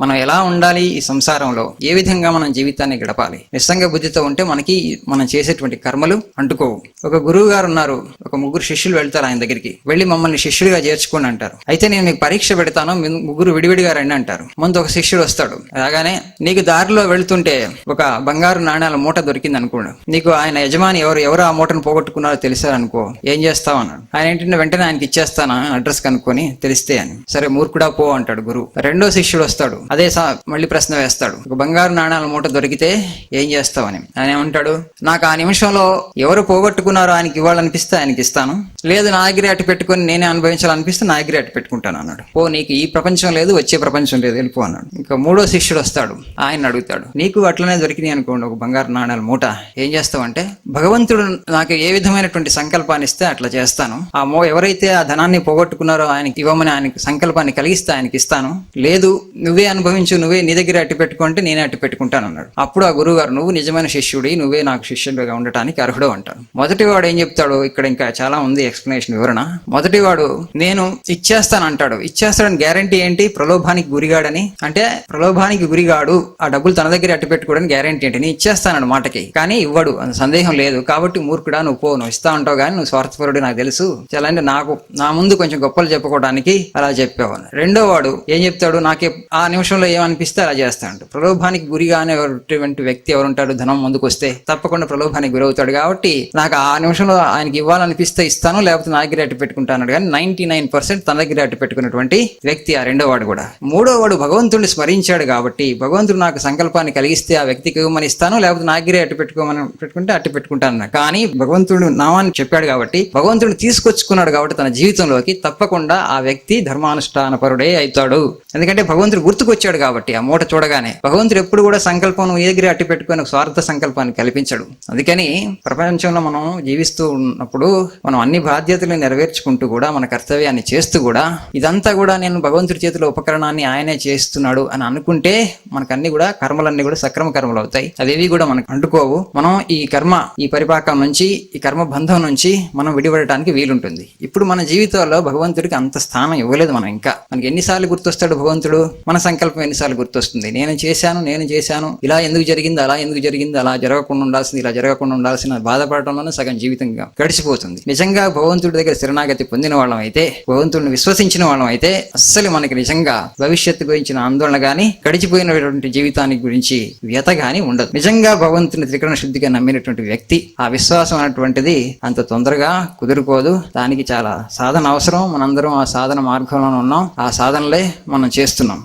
మనం ఎలా ఉండాలి ఈ సంసారంలో? ఏ విధంగా మనం జీవితాన్ని గడపాలి? నిస్సంగ బుద్ధితో ఉంటే మనకి మనం చేసేటువంటి కర్మలు అంటుకోవు. ఒక గురువు గారు ఉన్నారు. ఒక ముగ్గురు శిష్యులు వెళ్తారు ఆయన దగ్గరికి. వెళ్ళి మమ్మల్ని శిష్యుడిగా చేర్చుకోండి అంటారు. అయితే నేను మీకు పరీక్ష పెడతాను మీ ముగ్గురు విడివిడిగా రండి అంటారు. ముందు ఒక శిష్యుడు వస్తాడు. అలాగానే నీకు దారిలో వెళ్తుంటే ఒక బంగారు నాణ్యాల మూట దొరికింది అనుకోండి. నీకు ఆయన యజమాని ఎవరు ఎవరు ఆ మూటను పోగొట్టుకున్నారో తెలిసారనుకో ఏం చేస్తావు? అన్నాడు. ఆయన ఏంటంటే వెంటనే ఆయనకి ఇచ్చేస్తాను అడ్రస్ కనుక్కొని తెలిస్తే అని. సరే మూర్ఖుడా పో అంటాడు గురువు. రెండో శిష్యుడు వస్తాడు. అదే మళ్ళీ ప్రశ్న వేస్తాడు. ఒక బంగారు నాణాల మూట దొరికితే ఏం చేస్తావని ఆయన ఏమంటాడు? నాకు ఆ నిమిషంలో ఎవరు పోగొట్టుకున్నారో ఆయనకి ఇవ్వాలనిపిస్తే ఆయనకి ఇస్తాను. లేదు నా దగ్గర అటు పెట్టుకొని నేనే అనుభవించాలనిపిస్తే నా అటు పెట్టుకుంటాను అన్నాడు. ఓ నీకు ఈ ప్రపంచం లేదు వచ్చే ప్రపంచం లేదు వెళ్ళిపో అన్నాడు. ఇంకా మూడో శిష్యుడు వస్తాడు. ఆయన అడుగుతాడు నీకు అట్లనే దొరికినాయి అనుకోండి ఒక బంగారు నాణాల మూట. ఏం చేస్తావంటే భగవంతుడు నాకు ఏ విధమైనటువంటి సంకల్పాన్ని ఇస్తే అట్లా చేస్తాను. ఆ మో ఎవరైతే ఆ ధనాన్ని పోగొట్టుకున్నారో ఆయనకి ఇవ్వమని ఆయనకి సంకల్పాన్ని కలిగిస్తే ఆయనకి ఇస్తాను. లేదు నువ్వే అనుభవించు నువ్వే నీ దగ్గర అట్టి పెట్టుకుంటే నేనే అట్టి పెట్టుకుంటాను అన్నాడు. అప్పుడు ఆ గురువు గారు నువ్వు నిజమైన శిష్యుడి నువ్వే నాకు శిష్యుడిగా ఉండటానికి అర్హుడు అంటాడు మొదటి వాడు ఏం చెప్తాడు ఇక్కడ ఇంకా చాలా ఉంది ఎక్స్ప్లెనేషన్ వివరణ. మొదటి వాడు నేను ఇచ్చేస్తాను అంటాడు ఇచ్చేస్తాడని గ్యారంటీ ఏంటి? ప్రలోభానికి గురిగాడని. అంటే ప్రలోభానికి గురిగాడు ఆ డబ్బులు తన దగ్గర అట్టి పెట్టుకోవడానికి గ్యారంటీ ఏంటి? నేను ఇచ్చేస్తాను మాటకి. కానీ ఇవ్వడు అంత సందేహం లేదు. కాబట్టి మూర్ఖుడా నువ్వు పో నువ్వు ఇస్తా ఉంటావు కానీ నువ్వు స్వార్థపరుడు నాకు తెలుసు. చాలా అంటే నాకు నా ముందు కొంచెం గొప్పలు చెప్పుకోవడానికి అలా చెప్పావు రెండో వాడు ఏం చెప్తాడు? నాకు ఆ నిమిషంలో ఏమనిపిస్తే అలా చేస్తాడు ప్రలోభానికి గురిగానే వ్యక్తి ఎవరుంటాడు? ధనం ముందుకు వస్తే తప్పకుండా ప్రలోభానికి గురవుతాడు. కాబట్టి నాకు ఆ నిమిషంలో ఆయనకి ఇవ్వాలనిపిస్తే ఇస్తాను లేకపోతే నా దగ్గర అట్టి పెట్టుకుంటాను కానీ నైన్టీ నైన్ పర్సెంట్ తన దగ్గర అట్టి పెట్టుకున్నటువంటి వ్యక్తి ఆ రెండో వాడు కూడా. మూడో వాడు భగవంతుడిని స్మరించాడు కాబట్టి భగవంతుడు నాకు సంకల్పాన్ని కలిగిస్తే ఆ వ్యక్తికి ఇవ్వమని ఇస్తాను లేకపోతే నా దగ్గరే అట్టి పెట్టుకోమని పెట్టుకుంటే అట్టి పెట్టుకుంటాను కానీ భగవంతుడు నామాన్ని చెప్పాడు కాబట్టి భగవంతుడు తీసుకొచ్చుకున్నాడు కాబట్టి తన జీవితంలోకి తప్పకుండా ఆ వ్యక్తి ధర్మానుష్ఠాన పరుడే అవుతాడు. ఎందుకంటే భగవంతుడు గుర్తుకొచ్చాడు కాబట్టి ఆ మూట చూడగానే. భగవంతుడు ఎప్పుడు కూడా సంకల్పం ఏ దగ్గర అట్టి పెట్టుకొని స్వార్థ సంకల్పాన్ని కల్పించడు. అందుకని ప్రపంచంలో మనం జీవిస్తూ ఉన్నప్పుడు మనం అన్ని బాధ్యతలు నెరవేర్చుకుంటూ కూడా మన కర్తవ్యాన్ని చేస్తూ కూడా ఇదంతా కూడా నేను భగవంతుడి చేతిలో ఉపకరణాన్ని ఆయనే చేస్తున్నాడు అని అనుకుంటే మనకు అన్ని కూడా కర్మలన్నీ కూడా సక్రమ కర్మలు అవుతాయి. అదేవి కూడా మనకు అంటుకోవు. మనం ఈ కర్మ ఈ పరిపాకం నుంచి ఈ కర్మ బంధం నుంచి మనం విడిపడటానికి వీలుంటుంది. ఇప్పుడు మన జీవితాల్లో భగవంతుడికి అంత స్థానం ఇవ్వలేదు మనం ఇంకా. మనకి ఎన్నిసార్లు గుర్తొస్తాడు భగవంతుడు? మన సంకల్పం ఎన్నిసార్లు గుర్తొస్తుంది? నేను చేశాను నేను చేశాను. ఇలా ఎందుకు జరిగింది అలా ఎందుకు జరిగింది అలా జరగకుండా ఉండాల్సింది ఇలా జరగకుండా ఉండాల్సిన బాధపడటంలోనే సగం జీవితంగా గడిచిపోతుంది. నిజంగా భగవంతుడి దగ్గర శరణాగతి పొందిన వాళ్ళం అయితే భగవంతుడిని విశ్వసించిన వాళ్ళం అయితే అస్సలు మనకి నిజంగా భవిష్యత్తు గురించిన ఆందోళన గాని గడిచిపోయినటువంటి జీవితానికి గురించి వ్యత గాని ఉండదు. నిజంగా భగవంతుని త్రికరణ శుద్ధిగా నమ్మినటువంటి వ్యక్తి ఆ విశ్వాసం అనేటువంటిది అంత తొందరగా కుదురుకోదు. దానికి చాలా సాధన అవసరం. మనందరం ఆ సాధన మార్గంలో ఉన్నాం. ఆ సాధనలే మనం చేస్తున్నాం.